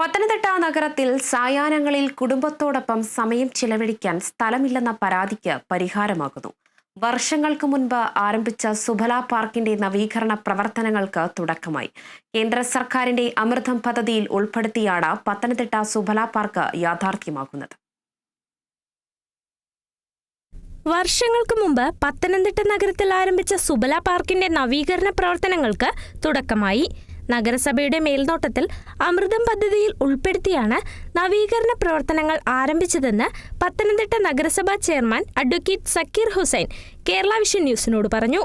പത്തനംതിട്ട നഗരത്തിൽ സായാഹ്നങ്ങളിൽ കുടുംബത്തോടൊപ്പം സമയം ചിലവഴിക്കാൻ സ്ഥലമില്ലെന്ന പരാതിക്ക് പരിഹാരമാകുന്നു. വർഷങ്ങൾക്ക് മുൻപ് ആരംഭിച്ച സുബല പാർക്കിന്റെ നവീകരണ പ്രവർത്തനങ്ങൾക്ക് തുടക്കമായി. കേന്ദ്ര സർക്കാരിന്റെ അമൃതം പദ്ധതിയിൽ ഉൾപ്പെടുത്തിയാണ് പത്തനംതിട്ട സുബല പാർക്ക് യാഥാർത്ഥ്യമാകുന്നത്. വർഷങ്ങൾക്ക് മുമ്പ് പത്തനംതിട്ട നഗരത്തിൽ ആരംഭിച്ച സുബല പാർക്കിന്റെ നവീകരണ പ്രവർത്തനങ്ങൾക്ക് തുടക്കമായി. നഗരസഭയുടെ മേൽനോട്ടത്തിൽ അമൃതം പദ്ധതിയിൽ ഉൾപ്പെടുത്തിയാണ് നവീകരണ പ്രവർത്തനങ്ങൾ ആരംഭിച്ചതെന്ന് പത്തനംതിട്ട നഗരസഭാ chairman advocate Zakir Hussain Kerala vision ന്യൂസിനോട് പറഞ്ഞു.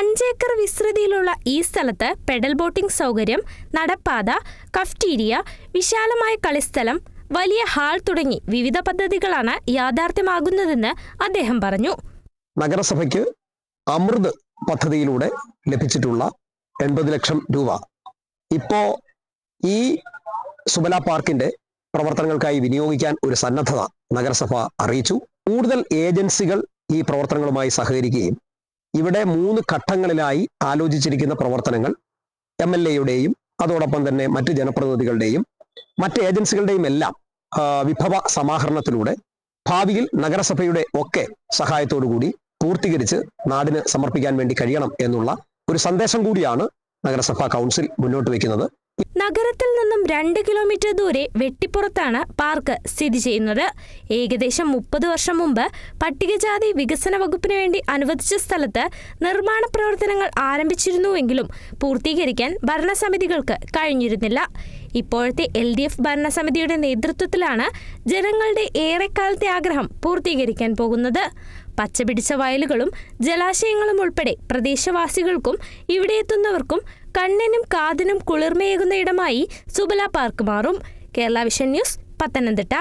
അഞ്ചേക്കർ വിസ്തൃതിയിലുള്ള ഈ സ്ഥലത്ത് പെഡൽ ബോട്ടിംഗ് സൗകര്യം നടപ്പാത കഫ്റ്റീരിയ വിശാലമായ കളിസ്ഥലം വലിയ ഹാൾ തുടങ്ങി വിവിധ പദ്ധതികളാണ് യാഥാർത്ഥ്യമാകുന്നതെന്ന് അദ്ദേഹം പറഞ്ഞു. നഗരസഭയ്ക്ക് അമൃത് പദ്ധതിയിലൂടെ ലഭിച്ചിട്ടുള്ള എൺപത് ലക്ഷം രൂപ. ഇപ്പോ ഈ സുബല പാർക്കിന്റെ പ്രവർത്തനങ്ങൾക്കായി വിനിയോഗിക്കാൻ ഒരു സന്നദ്ധത നഗരസഭ അറിയിച്ചു. കൂടുതൽ ഏജൻസികൾ ഈ പ്രവർത്തനങ്ങളുമായി സഹകരിക്കുകയും ഇവിടെ മൂന്ന് ഘട്ടങ്ങളിലായി ആലോചിച്ചിരിക്കുന്ന പ്രവർത്തനങ്ങൾ എം എൽ എയുടെയും അതോടൊപ്പം തന്നെ മറ്റ് ജനപ്രതിനിധികളുടെയും മറ്റ് ഏജൻസികളുടെയും എല്ലാം വിഭവ സമാഹരണത്തിലൂടെ ഭാവിയിൽ നഗരസഭയുടെ ഒക്കെ സഹായത്തോടു കൂടി പൂർത്തീകരിച്ച് നാടിന് സമർപ്പിക്കാൻ വേണ്ടി കഴിയണം എന്നുള്ള ഒരു സന്ദേശം കൂടിയാണ് നഗരസഭാ കൗൺസിൽ മുന്നോട്ട് വയ്ക്കുന്നത്. നഗരത്തിൽ നിന്നും രണ്ട് കിലോമീറ്റർ ദൂരെ വെട്ടിപ്പുറത്താണ് പാർക്ക് സ്ഥിതി ചെയ്യുന്നത്. ഏകദേശം മുപ്പത് വർഷം മുമ്പ് പട്ടികജാതി വികസന വകുപ്പിന് വേണ്ടി അനുവദിച്ച സ്ഥലത്ത് നിർമ്മാണ പ്രവർത്തനങ്ങൾ ആരംഭിച്ചിരുന്നുവെങ്കിലും പൂർത്തീകരിക്കാൻ ഭരണസമിതികൾക്ക് കഴിഞ്ഞിരുന്നില്ല. ഇപ്പോഴത്തെ എൽ ഡി എഫ് ഭരണസമിതിയുടെ നേതൃത്വത്തിലാണ് ജനങ്ങളുടെ ഏറെക്കാലത്തെ ആഗ്രഹം പൂർത്തീകരിക്കാൻ പോകുന്നത്. പച്ചപിടിച്ച വയലുകളും ജലാശയങ്ങളും ഉൾപ്പെടെ പ്രദേശവാസികൾക്കും ഇവിടെ എത്തുന്നവർക്കും കണ്ണിനും കാതിനും കുളിർമയേകുന്ന ഇടമായി സുബല പാർക്ക് മാറും. Kerala vision news Pathanamthitta.